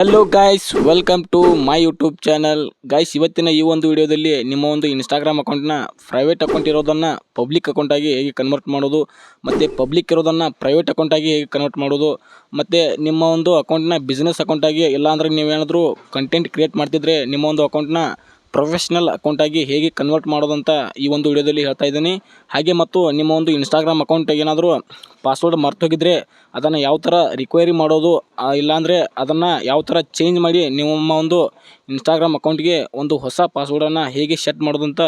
Hello guys welcome to my YouTube channel guys ಇವತ್ತಿನ ಈ ಒಂದು ವಿಡಿಯೋದಲ್ಲಿ ನಿಮ್ಮ ಒಂದು ಇನ್ಸ್ಟಾಗ್ರಾಮ್ ಅಕೌಂಟ್ನ ಪ್ರೈವೇಟ್ ಅಕೌಂಟ್ ಇರೋದನ್ನು ಪಬ್ಲಿಕ್ ಅಕೌಂಟಾಗಿ ಹೇಗೆ ಕನ್ವರ್ಟ್ ಮಾಡೋದು, ಮತ್ತು ಪಬ್ಲಿಕ್ ಇರೋದನ್ನು ಪ್ರೈವೇಟ್ ಅಕೌಂಟಾಗಿ ಹೇಗೆ ಕನ್ವರ್ಟ್ ಮಾಡೋದು, ಮತ್ತು ನಿಮ್ಮ ಒಂದು ಅಕೌಂಟ್ನ ಬಿಸ್ನೆಸ್ ಅಕೌಂಟಾಗಿ ಇಲ್ಲಾಂದ್ರೆ ನೀವೇನಾದರೂ ಕಂಟೆಂಟ್ ಕ್ರಿಯೇಟ್ ಮಾಡ್ತಿದ್ರೆ ನಿಮ್ಮ ಒಂದು ಅಕೌಂಟ್ನ ಪ್ರೊಫೆಷ್ನಲ್ ಅಕೌಂಟಾಗಿ ಹೇಗೆ ಕನ್ವರ್ಟ್ ಮಾಡೋದಂತ ಈ ಒಂದು ವಿಡಿಯೋದಲ್ಲಿ ಹೇಳ್ತಾ ಇದ್ದೀನಿ. ಹಾಗೆ ಮತ್ತು ನಿಮ್ಮ ಒಂದು ಇನ್ಸ್ಟಾಗ್ರಾಮ್ ಅಕೌಂಟ್ ಏನಾದರೂ ಪಾಸ್ವರ್ಡ್ ಮರ್ತೋಗಿದ್ರೆ ಅದನ್ನು ಯಾವ ಥರ ರಿಕ್ವೈರಿ ಮಾಡೋದು ಇಲ್ಲಾಂದರೆ ಅದನ್ನು ಯಾವ ಥರ ಚೇಂಜ್ ಮಾಡಿ ನಿಮ್ಮ ಒಂದು ಇನ್ಸ್ಟಾಗ್ರಾಮ್ ಅಕೌಂಟ್ಗೆ ಒಂದು ಹೊಸ ಪಾಸ್ವರ್ಡನ್ನು ಹೇಗೆ ಸೆಟ್ ಮಾಡೋದಂತ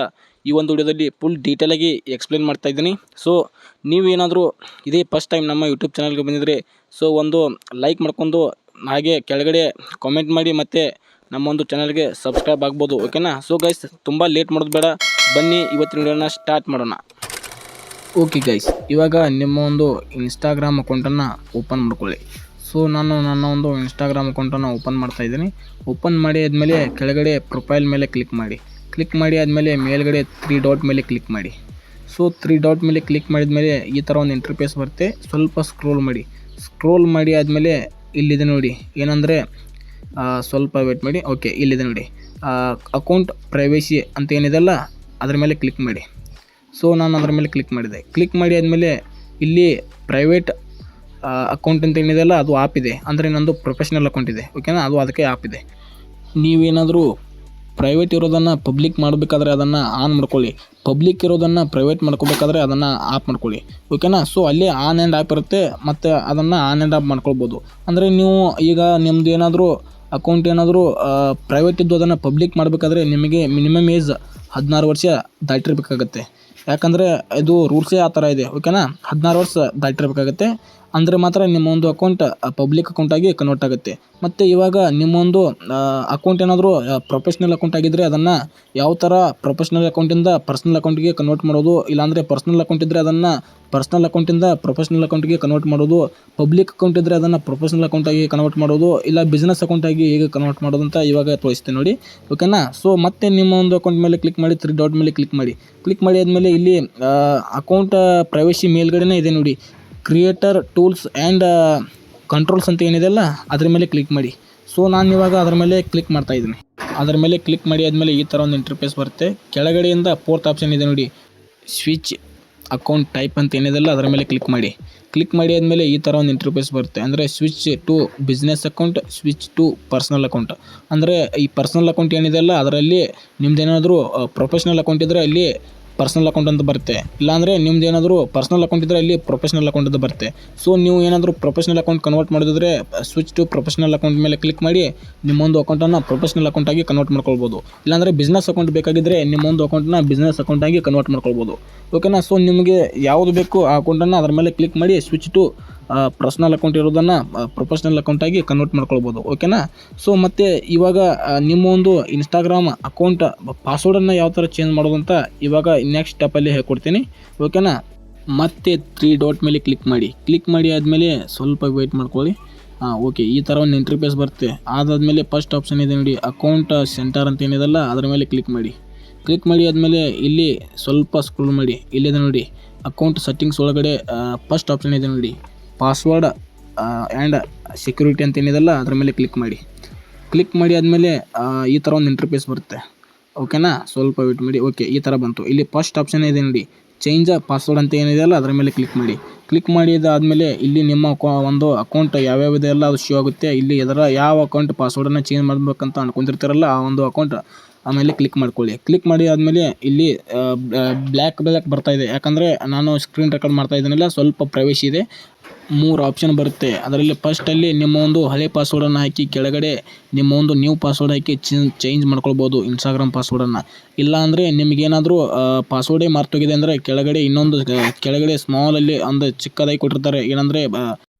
ಈ ಒಂದು ವಿಡಿಯೋದಲ್ಲಿ ಫುಲ್ ಡೀಟೇಲಾಗಿ ಎಕ್ಸ್ಪ್ಲೇನ್ ಮಾಡ್ತಾ ಇದ್ದೀನಿ. ಸೊ ನೀವೇನಾದರೂ ಇದೇ ಫಸ್ಟ್ ಟೈಮ್ ನಮ್ಮ ಯೂಟ್ಯೂಬ್ ಚಾನಲ್ಗೆ ಬಂದಿದ್ದರೆ ಸೊ ಒಂದು ಲೈಕ್ ಮಾಡ್ಕೊಂಡು ಹಾಗೆ ಕೆಳಗಡೆ ಕಾಮೆಂಟ್ ಮಾಡಿ ಮತ್ತು ನಮ್ಮ ಒಂದು ಚಾನಲ್ಗೆ ಸಬ್ಸ್ಕ್ರೈಬ್ ಆಗ್ಬೋದು ಓಕೆನಾ ಸೊ ಗೈಸ್ ತುಂಬ ಲೇಟ್ ಮಾಡೋದು ಬೇಡ. ಬನ್ನಿ, ಇವತ್ತಿನ ವಿಡಿಯೋನ ಸ್ಟಾರ್ಟ್ ಮಾಡೋಣ. ಓಕೆ ಗೈಸ್ ಇವಾಗ ನಿಮ್ಮ ಒಂದು ಇನ್ಸ್ಟಾಗ್ರಾಮ್ ಅಕೌಂಟನ್ನು ಓಪನ್ ಮಾಡ್ಕೊಳ್ಳಿ. ಸೊ ನಾನು ನನ್ನ ಒಂದು ಇನ್ಸ್ಟಾಗ್ರಾಮ್ ಅಕೌಂಟನ್ನು ಓಪನ್ ಮಾಡ್ತಾ ಇದ್ದೀನಿ. ಓಪನ್ ಮಾಡಿ ಆದಮೇಲೆ ಕೆಳಗಡೆ ಪ್ರೊಫೈಲ್ ಮೇಲೆ ಕ್ಲಿಕ್ ಮಾಡಿ. ಕ್ಲಿಕ್ ಮಾಡಿ ಆದಮೇಲೆ ಮೇಲ್ಗಡೆ ತ್ರೀ ಡಾಟ್ ಮೇಲೆ ಕ್ಲಿಕ್ ಮಾಡಿ. ಸೊ ತ್ರೀ ಡಾಟ್ ಮೇಲೆ ಕ್ಲಿಕ್ ಮಾಡಿದ ಮೇಲೆ ಈ ಥರ ಒಂದು ಇಂಟರ್ಫೇಸ್ ಬರುತ್ತೆ. ಸ್ವಲ್ಪ ಸ್ಕ್ರೋಲ್ ಮಾಡಿ. ಸ್ಕ್ರೋಲ್ ಮಾಡಿ ಆದಮೇಲೆ ಇಲ್ಲಿದೆ ನೋಡಿ. ಏನಂದರೆ ಸ್ವಲ್ಪ ವೇಟ್ ಮಾಡಿ. ಓಕೆ ಇಲ್ಲಿದೆ ನೋಡಿ. ಅಕೌಂಟ್ ಪ್ರೈವೇಸಿ ಅಂತ ಏನಿದೆಲ್ಲ ಅದ್ರ ಮೇಲೆ ಕ್ಲಿಕ್ ಮಾಡಿ. ಸೊ ನಾನು ಅದ್ರ ಮೇಲೆ ಕ್ಲಿಕ್ ಮಾಡಿದೆ. ಕ್ಲಿಕ್ ಮಾಡಿ ಆದಮೇಲೆ ಇಲ್ಲಿ ಪ್ರೈವೇಟ್ ಅಕೌಂಟ್ ಅಂತ ಏನಿದೆಯಲ್ಲ, ಅದು ಆಪ್ ಇದೆ. ಅಂದರೆ ನಂದು ಪ್ರೊಫೆಷ್ನಲ್ ಅಕೌಂಟ್ ಇದೆ. ಓಕೆನಾ ಅದು ಅದಕ್ಕೆ ಆಪ್ ಇದೆ. ನೀವೇನಾದರೂ ಪ್ರೈವೇಟ್ ಇರೋದನ್ನು ಪಬ್ಲಿಕ್ ಮಾಡಬೇಕಾದ್ರೆ ಅದನ್ನು ಆನ್ ಮಾಡ್ಕೊಳ್ಳಿ. ಪಬ್ಲಿಕ್ ಇರೋದನ್ನು ಪ್ರೈವೇಟ್ ಮಾಡ್ಕೋಬೇಕಾದ್ರೆ ಅದನ್ನು ಆಫ್ ಮಾಡ್ಕೊಳ್ಳಿ. ಓಕೆನಾ ಸೊ ಅಲ್ಲಿ ಆನ್ ಆ್ಯಂಡ್ ಆ್ಯಪ್ ಇರುತ್ತೆ, ಮತ್ತು ಅದನ್ನು ಆನ್ ಆ್ಯಂಡ್ ಆಫ್ ಮಾಡ್ಕೊಳ್ಬೋದು. ಅಂದರೆ ನೀವು ಈಗ ನಿಮ್ಮದು ಏನಾದರೂ ಅಕೌಂಟ್ ಏನಾದರೂ ಪ್ರೈವೇಟ್ ಇದ್ದು ಅದನ್ನು ಪಬ್ಲಿಕ್ ಮಾಡಬೇಕಾದ್ರೆ ನಿಮಗೆ ಮಿನಿಮಮ್ ಏಜ್ ಹದಿನಾರು ವರ್ಷ ದಾಟಿರಬೇಕಾಗತ್ತೆ. ಯಾಕಂದರೆ ಇದು ರೂಲ್ಸೇ ಆ ಥರ ಇದೆ ಓಕೆನಾ ಹದಿನಾರು ವರ್ಷ ದಾಟಿರ್ಬೇಕಾಗತ್ತೆ. ಅಂದರೆ ಮಾತ್ರ ನಿಮ್ಮ ಒಂದು ಅಕೌಂಟ್ ಪಬ್ಲಿಕ್ ಅಕೌಂಟಾಗಿ ಕನ್ವರ್ಟ್ ಆಗುತ್ತೆ. ಮತ್ತು ಇವಾಗ ನಿಮ್ಮೊಂದು ಅಕೌಂಟ್ ಏನಾದರೂ ಪ್ರೊಫೆಷ್ನಲ್ ಅಕೌಂಟ್ ಆಗಿದ್ದರೆ ಅದನ್ನು ಯಾವ ಥರ ಪ್ರೊಫೆಷ್ನಲ್ ಅಕೌಂಟಿಂದ ಪರ್ಸ್ನಲ್ ಅಕೌಂಟಿಗೆ ಕನ್ವರ್ಟ್ ಮಾಡೋದು, ಇಲ್ಲಾಂದರೆ ಪರ್ಸ್ನಲ್ ಅಕೌಂಟ್ ಇದ್ದರೆ ಅದನ್ನು ಪರ್ಸ್ನಲ್ ಅಕೌಂಟಿಂದ ಪ್ರೊಫೆಷ್ನಲ್ ಅಕೌಂಟಿಗೆ ಕನ್ವರ್ಟ್ ಮಾಡೋದು ಪಬ್ಲಿಕ್ ಅಕೌಂಟ್ ಇದ್ದರೆ ಅದನ್ನು ಪ್ರೊಫೆಷ್ನಲ್ ಅಕೌಂಟಾಗಿ ಕನ್ವರ್ಟ್ ಮಾಡೋದು, ಇಲ್ಲ ಬಿಸ್ನೆಸ್ ಅಕೌಂಟಾಗಿ ಹೇಗೆ ಕನ್ವರ್ಟ್ ಮಾಡೋದು ಅಂತ ಇವಾಗ ತೋರಿಸ್ತೀನಿ ನೋಡಿ. ಓಕೆನಾ ಸೊ ಮತ್ತೆ ನಿಮ್ಮ ಒಂದು ಅಕೌಂಟ್ ಮೇಲೆ ಕ್ಲಿಕ್ ಮಾಡಿ ತ್ರೀ ಡಾಟ್ ಮೇಲೆ ಕ್ಲಿಕ್ ಮಾಡಿ. ಕ್ಲಿಕ್ ಮಾಡಿ ಆದಮೇಲೆ ಇಲ್ಲಿ ಅಕೌಂಟ್ ಪ್ರೈವಸಿ ಮೇಲ್ಗಡೆನೇ ಇದೆ ನೋಡಿ. ಕ್ರಿಯೇಟರ್ ಟೂಲ್ಸ್ ಆ್ಯಂಡ್ ಕಂಟ್ರೋಲ್ಸ್ ಅಂತ ಏನಿದೆಯಲ್ಲ ಅದ್ರ ಮೇಲೆ ಕ್ಲಿಕ್ ಮಾಡಿ. ಸೊ, ನಾನು ಇವಾಗ ಅದ್ರ ಮೇಲೆ ಕ್ಲಿಕ್ ಮಾಡ್ತಾ ಇದ್ದೀನಿ. ಅದ್ರ ಮೇಲೆ ಕ್ಲಿಕ್ ಮಾಡಿ ಆದಮೇಲೆ ಈ ಥರ ಒಂದು ಇಂಟರ್ಫೇಸ್ ಬರುತ್ತೆ. ಕೆಳಗಡೆಯಿಂದ ಫೋರ್ತ್ ಆಪ್ಷನ್ ಇದೆ ನೋಡಿ. ಸ್ವಿಚ್ ಅಕೌಂಟ್ ಟೈಪ್ ಅಂತ ಏನಿದೆಯಲ್ಲ ಅದರ ಮೇಲೆ ಕ್ಲಿಕ್ ಮಾಡಿ. ಕ್ಲಿಕ್ ಮಾಡಿ ಆದಮೇಲೆ ಈ ಥರ ಒಂದು ಇಂಟರ್ಫೇಸ್ ಬರುತ್ತೆ. ಅಂದರೆ switch to business account switch to personal account ಅಂದರೆ ಈ ಪರ್ಸ್ನಲ್ ಅಕೌಂಟ್ ಏನಿದೆಯಲ್ಲ ಅದರಲ್ಲಿ ನಿಮ್ದೇನಾದರೂ ಪ್ರೊಫೆಷ್ನಲ್ ಅಕೌಂಟ್ ಇದ್ದರೆ ಅಲ್ಲಿ ಪರ್ಸ್ನಲ್ ಅಕೌಂಟ್ ಅಂತ ಬರುತ್ತೆ. ಇಲ್ಲಾಂದರೆ ನಿಮ್ದು ಏನಾದರೂ ಪರ್ಸ್ನಲ್ ಅಕೌಂಟ್ ಇದ್ದರೆ ಅಲ್ಲಿ ಪ್ರೊಫೆಷ್ನಲ್ ಅಕೌಂಟ್ ಅಂತ ಬರುತ್ತೆ. ಸೊ ನೀವು ಏನಾದರೂ ಪ್ರೊಫೆಷ್ನಲ್ ಅಕೌಂಟ್ ಕನ್ವರ್ಟ್ ಮಾಡಿದ್ರೆ ಸ್ವಿಚ್ ಟು ಪ್ರೊಫೆಷನಲ್ ಅಕೌಂಟ್ ಮೇಲೆ ಕ್ಲಿಕ್ ಮಾಡಿ ನಿಮ್ಮೊಂದು ಅಕೌಂಟನ್ನು ಪ್ರೊಫೆಷ್ನಲ್ ಅಕೌಂಟಾಗಿ ಕನ್ವರ್ಟ್ ಮಾಡ್ಕೊಳ್ಬೋದು. ಇಲ್ಲಾಂದರೆ ಬಿಸ್ನೆಸ್ ಅಕೌಂಟ್ ಬೇಕಾಗಿದ್ದರೆ ನಿಮ್ಮೊಂದು ಅಕೌಂಟ್ನ ಬಿಸ್ನೆಸ್ ಅಕೌಂಟಾಗಿ ಕನ್ವರ್ಟ್ ಮಾಡ್ಕೊಳ್ಬೋದು. ಓಕೆನಾ ಸೊ ನಿಮಗೆ ಯಾವುದು ಬೇಕು ಆ ಅಕೌಂಟನ್ನು ಅದರ ಮೇಲೆ ಕ್ಲಿಕ್ ಮಾಡಿ ಸ್ವಿಚ್ ಟು ಪರ್ಸ್ನಲ್ ಅಕೌಂಟ್ ಇರೋದನ್ನು ಪ್ರೊಫೆಷ್ನಲ್ ಅಕೌಂಟಾಗಿ ಕನ್ವರ್ಟ್ ಮಾಡ್ಕೊಳ್ಬೋದು. ಓಕೆನಾ ಸೊ ಮತ್ತು ಇವಾಗ ನಿಮ್ಮ ಒಂದು ಇನ್ಸ್ಟಾಗ್ರಾಮ್ ಅಕೌಂಟ್ ಪಾಸ್ವರ್ಡನ್ನು ಯಾವ ಥರ ಚೇಂಜ್ ಮಾಡೋದು ಅಂತ ಇವಾಗ ನೆಕ್ಸ್ಟ್ ಸ್ಟೆಪ್ಪಲ್ಲಿ ಹೇಳ್ಕೊಡ್ತೀನಿ. ಓಕೆನಾ ಮತ್ತೆ ತ್ರೀ ಡಾಟ್ ಮೇಲೆ ಕ್ಲಿಕ್ ಮಾಡಿ. ಕ್ಲಿಕ್ ಮಾಡಿ ಆದಮೇಲೆ ಸ್ವಲ್ಪ ವೆಯ್ಟ್ ಮಾಡ್ಕೊಳ್ಳಿ. ಹಾಂ ಓಕೆ ಈ ಥರ ಒಂದು ಇಂಟರ್ಫೇಸ್ ಬರುತ್ತೆ. ಅದಾದಮೇಲೆ ಫಸ್ಟ್ ಆಪ್ಷನ್ ಇದೆ ನೋಡಿ ಅಕೌಂಟ್ ಸೆಂಟರ್ ಅಂತ ಏನಿದೆಲ್ಲ ಅದರ ಮೇಲೆ ಕ್ಲಿಕ್ ಮಾಡಿ. ಕ್ಲಿಕ್ ಮಾಡಿ ಆದಮೇಲೆ ಇಲ್ಲಿ ಸ್ವಲ್ಪ ಸ್ಕ್ರೋಲ್ ಮಾಡಿ. ಇಲ್ಲಿದೆ ನೋಡಿ ಅಕೌಂಟ್ ಸೆಟ್ಟಿಂಗ್ಸ್ ಒಳಗಡೆ ಫಸ್ಟ್ ಆಪ್ಷನ್ ಇದೆ ನೋಡಿ. ಪಾಸ್ವರ್ಡ್ ಆ್ಯಂಡ್ ಸೆಕ್ಯೂರಿಟಿ ಅಂತ ಏನಿದೆಲ್ಲ ಅದರ ಮೇಲೆ ಕ್ಲಿಕ್ ಮಾಡಿ. ಕ್ಲಿಕ್ ಮಾಡಿ ಆದಮೇಲೆ ಈ ಥರ ಒಂದು ಇಂಟರ್ಫೇಸ್ ಬರುತ್ತೆ. ಓಕೆನಾ? ಸ್ವಲ್ಪ ವೇಟ್ ಮಾಡಿ. ಓಕೆ ಈ ಥರ ಬಂತು. ಇಲ್ಲಿ ಫಸ್ಟ್ ಆಪ್ಷನ್ ಇದೆ ನೋಡಿ. ಚೇಂಜ್ ಪಾಸ್ವರ್ಡ್ ಅಂತ ಏನಿದೆಯಲ್ಲ ಅದರ ಮೇಲೆ ಕ್ಲಿಕ್ ಮಾಡಿ. ಕ್ಲಿಕ್ ಮಾಡಿದಾದಮೇಲೆ ಇಲ್ಲಿ ನಿಮ್ಮ ಒಂದು ಅಕೌಂಟ್ ಯಾವ್ಯಾವ ಇದೆಯಲ್ಲ ಅದು ಶೋ ಆಗುತ್ತೆ. ಇಲ್ಲಿ ಎದರ ಯಾವ ಅಕೌಂಟ್ ಪಾಸ್ವರ್ಡನ್ನು ಚೇಂಜ್ ಮಾಡಬೇಕಂತ ಅನ್ಕೊಂಡಿರ್ತಾರಲ್ಲ, ಆ ಒಂದು ಅಕೌಂಟ್ ಆಮೇಲೆ ಕ್ಲಿಕ್ ಮಾಡ್ಕೊಳ್ಳಿ. ಕ್ಲಿಕ್ ಮಾಡಿ ಆದಮೇಲೆ ಇಲ್ಲಿ ಬ್ಲ್ಯಾಕ್ ಬ್ಲ್ಯಾಕ್ ಬರ್ತಾಯಿದೆ ಇದೆ. ಯಾಕಂದರೆ ನಾನು ಸ್ಕ್ರೀನ್ ರೆಕಾರ್ಡ್ ಮಾಡ್ತಾ ಇದ್ದೀನಲ್ಲ, ಸ್ವಲ್ಪ ಪ್ರವೇಶ ಇದೆ. ಮೂರು ಆಪ್ಷನ್ ಬರುತ್ತೆ. ಅದರಲ್ಲಿ ಫಸ್ಟಲ್ಲಿ ನಿಮ್ಮ ಒಂದು ಹಳೆ ಪಾಸ್ವರ್ಡನ್ನು ಹಾಕಿ, ಕೆಳಗಡೆ ನಿಮ್ಮ ಒಂದು ನ್ಯೂ ಪಾಸ್ವರ್ಡ್ ಹಾಕಿ ಚೇಂಜ್ ಮಾಡ್ಕೊಳ್ಬೋದು ಇನ್ಸ್ಟಾಗ್ರಾಮ್ ಪಾಸ್ವರ್ಡನ್ನು ಇಲ್ಲ ಅಂದರೆ ನಿಮಗೇನಾದರೂ ಪಾಸ್ವರ್ಡೇ ಮರ್ತೋಗಿದೆ ಅಂದರೆ ಕೆಳಗಡೆ ಇನ್ನೊಂದು ಕೆಳಗಡೆ ಸ್ಮಾಲಲ್ಲಿ ಒಂದು ಚಿಕ್ಕದಾಗಿ ಕೊಟ್ಟಿರ್ತಾರೆ. ಏನಂದರೆ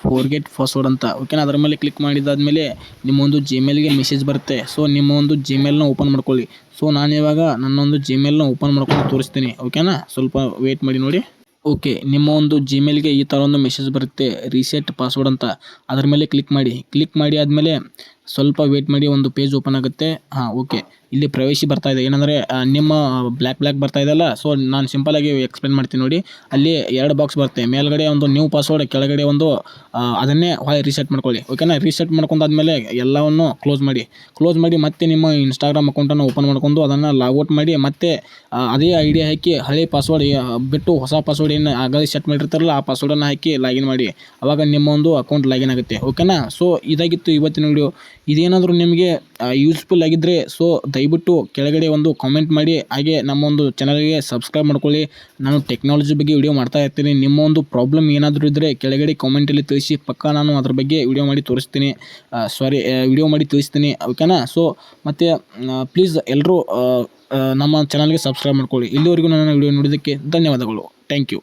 ಫೋರ್ಗೆಟ್ ಪಾಸ್ವರ್ಡ್ ಅಂತ. ಓಕೆನಾ ಅದರ ಮೇಲೆ ಕ್ಲಿಕ್ ಮಾಡಿದಾದ್ಮೇಲೆ ನಿಮ್ಮ ಒಂದು ಜಿಮೇಲ್ಗೆ ಮೆಸೇಜ್ ಬರುತ್ತೆ. ಸೊ ನಿಮ್ಮ ಒಂದು ಜಿಮೇಲ್ನ ಓಪನ್ ಮಾಡ್ಕೊಳ್ಳಿ. ಸೊ ನಾನು ಇವಾಗ ನನ್ನೊಂದು ಜಿಮೇಲ್ನ ಓಪನ್ ಮಾಡ್ಕೊಂಡು ತೋರಿಸ್ತೀನಿ. ಓಕೆನಾ ಸ್ವಲ್ಪ ವೇಟ್ ಮಾಡಿ ನೋಡಿ. ಓಕೆ, ನಿಮ್ಮ ಒಂದು ಜಿಮೇಲ್ಗೆ ಈ ಥರ ಒಂದು ಮೆಸೇಜ್ ಬರುತ್ತೆ. ರೀಸೆಟ್ ಪಾಸ್ವರ್ಡ್ ಅಂತ. ಅದ್ರ ಮೇಲೆ ಕ್ಲಿಕ್ ಮಾಡಿ. ಕ್ಲಿಕ್ ಮಾಡಿ ಆದಮೇಲೆ ಸ್ವಲ್ಪ ವೇಟ್ ಮಾಡಿ ಒಂದು ಪೇಜ್ ಓಪನ್ ಆಗುತ್ತೆ. ಹಾಂ ಓಕೆ ಇಲ್ಲಿ ಪ್ರವೇಶಿ ಬರ್ತಾ ಇದೆ. ಏನಂದರೆ ನಿಮ್ಮ ಬ್ಲ್ಯಾಕ್ ಬ್ಲ್ಯಾಕ್ ಬರ್ತಾ ಇದೆಯಲ್ಲ ಸೊ ನಾನು ಸಿಂಪಲಾಗಿ ಎಕ್ಸ್ಪ್ಲೇನ್ ಮಾಡ್ತೀನಿ ನೋಡಿ. ಅಲ್ಲಿ ಎರಡು ಬಾಕ್ಸ್ ಬರುತ್ತೆ. ಮೇಲ್ಗಡೆ ಒಂದು ನ್ಯೂ ಪಾಸ್ವರ್ಡ್ ಕೆಳಗಡೆ ಒಂದು ಅದನ್ನೇ ಹೊಯ್ ರೀಸೆಟ್ ಮಾಡ್ಕೊಳ್ಳಿ. ಓಕೆನಾ ರೀಸೆಟ್ ಮಾಡ್ಕೊಂಡಾದ್ಮೇಲೆ ಎಲ್ಲವನ್ನು ಕ್ಲೋಸ್ ಮಾಡಿ. ಕ್ಲೋಸ್ ಮಾಡಿ ಮತ್ತೆ ನಿಮ್ಮ ಇನ್ಸ್ಟಾಗ್ರಾಮ್ ಅಕೌಂಟನ್ನು ಓಪನ್ ಮಾಡ್ಕೊಂಡು ಅದನ್ನು ಲಾಗೌಟ್ ಮಾಡಿ, ಮತ್ತೆ ಅದೇ ಐಡಿಯಾ ಹಾಕಿ ಹಳೆ ಪಾಸ್ವರ್ಡ್ ಬಿಟ್ಟು ಹೊಸ ಪಾಸ್ವರ್ಡ್ ಏನು ಆಗಲೇ ಸೆಟ್ ಮಾಡಿರ್ತಾರಲ್ಲ, ಆ ಪಾಸ್ವರ್ಡನ್ನು ಹಾಕಿ ಲಾಗಿನ್ ಮಾಡಿ. ಅವಾಗ ನಿಮ್ಮ ಒಂದು ಅಕೌಂಟ್ ಲಾಗಿನ್ ಆಗುತ್ತೆ. ಓಕೆನಾ ಸೊ ಇದಾಗಿತ್ತು ಇವತ್ತಿನ ವಿಡಿಯೋ ಇದೇನಾದರೂ ನಿಮಗೆ ಯೂಸ್ಫುಲ್ ಆಗಿದ್ದರೆ ಸೊ ದಯವಿಟ್ಟು ಕೆಳಗಡೆ ಒಂದು ಕಾಮೆಂಟ್ ಮಾಡಿ. ಹಾಗೆ ನಮ್ಮ ಒಂದು ಚಾನಲ್ಗೆ ಸಬ್ಸ್ಕ್ರೈಬ್ ಮಾಡ್ಕೊಳ್ಳಿ. ನಾನು ಟೆಕ್ನಾಲಜಿ ಬಗ್ಗೆ ವಿಡಿಯೋ ಮಾಡ್ತಾ ಇರ್ತೀನಿ. ನಿಮ್ಮ ಒಂದು ಪ್ರಾಬ್ಲಮ್ ಏನಾದರೂ ಇದ್ದರೆ ಕೆಳಗಡೆ ಕಾಮೆಂಟಲ್ಲಿ ತಿಳಿಸಿ. ಪಕ್ಕ ನಾನು ಅದ್ರ ಬಗ್ಗೆ ವಿಡಿಯೋ ಮಾಡಿ ತೋರಿಸ್ತೀನಿ. ಸಾರಿ ವಿಡಿಯೋ ಮಾಡಿ ತಿಳಿಸ್ತೀನಿ. ಓಕೆನಾ ಸೊ ಮತ್ತು ಪ್ಲೀಸ್ ಎಲ್ಲರೂ ನಮ್ಮ ಚಾನಲ್ಗೆ ಸಬ್ಸ್ಕ್ರೈಬ್ ಮಾಡ್ಕೊಳ್ಳಿ. ಇಲ್ಲಿವರೆಗೂ ನನ್ನ ವಿಡಿಯೋ ನೋಡೋದಕ್ಕೆ ಧನ್ಯವಾದಗಳು. Thank you